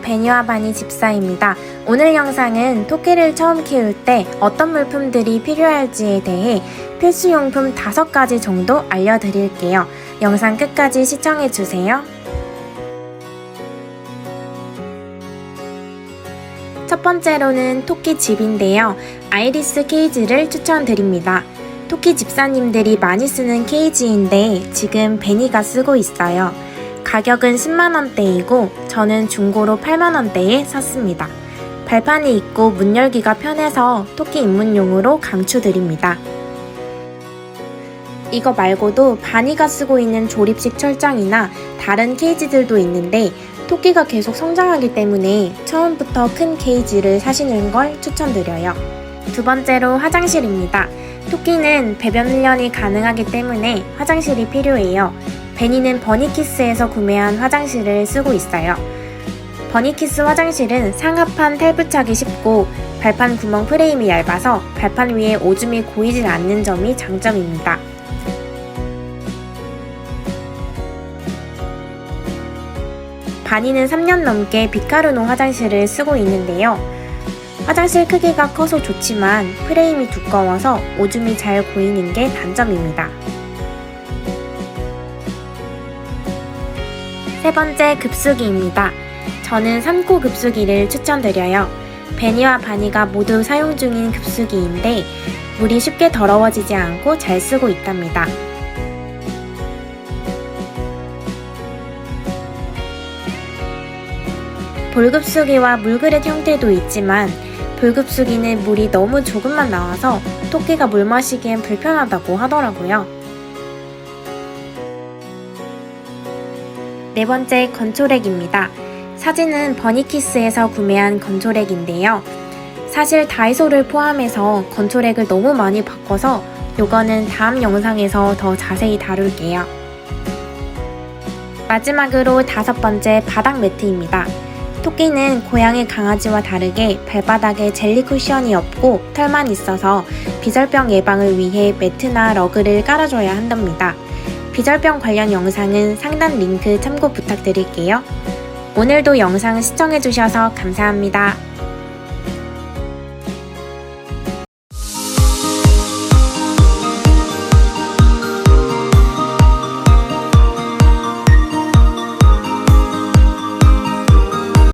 베니와 바니 집사입니다. 오늘 영상은 토끼를 처음 키울 때 어떤 물품들이 필요할지에 대해 필수용품 5가지 정도 알려드릴게요. 영상 끝까지 시청해주세요. 첫 번째로는 토끼 집인데요. 아이리스 케이지를 추천드립니다. 토끼 집사님들이 많이 쓰는 케이지인데 지금 베니가 쓰고 있어요. 가격은 10만원대이고 저는 중고로 8만원대에 샀습니다. 발판이 있고 문 열기가 편해서 토끼 입문용으로 강추드립니다. 이거 말고도 바니가 쓰고 있는 조립식 철장이나 다른 케이지들도 있는데 토끼가 계속 성장하기 때문에 처음부터 큰 케이지를 사시는 걸 추천드려요. 두 번째로 화장실입니다. 토끼는 배변 훈련이 가능하기 때문에 화장실이 필요해요. 베니는 버니키스에서 구매한 화장실을 쓰고 있어요. 버니키스 화장실은 상하판 탈부착이 쉽고 발판 구멍 프레임이 얇아서 발판 위에 오줌이 고이질 않는 점이 장점입니다. 바니는 3년 넘게 비카르노 화장실을 쓰고 있는데요. 화장실 크기가 커서 좋지만 프레임이 두꺼워서 오줌이 잘 고이는 게 단점입니다. 세 번째 급수기입니다. 저는 산코 급수기를 추천드려요. 베니와 바니가 모두 사용 중인 급수기인데 물이 쉽게 더러워지지 않고 잘 쓰고 있답니다. 볼급수기와 물그릇 형태도 있지만 볼급수기는 물이 너무 조금만 나와서 토끼가 물 마시기엔 불편하다고 하더라고요. 네 번째 건초렉입니다. 사진은 버니키스에서 구매한 건초렉인데요. 사실 다이소를 포함해서 건초렉을 너무 많이 바꿔서 요거는 다음 영상에서 더 자세히 다룰게요. 마지막으로 다섯 번째 바닥 매트입니다. 토끼는 고양이 강아지와 다르게 발바닥에 젤리 쿠션이 없고 털만 있어서 비절병 예방을 위해 매트나 러그를 깔아줘야 한답니다. 비절병 관련 영상은 상단 링크 참고 부탁드릴게요. 오늘도 영상 시청해주셔서 감사합니다.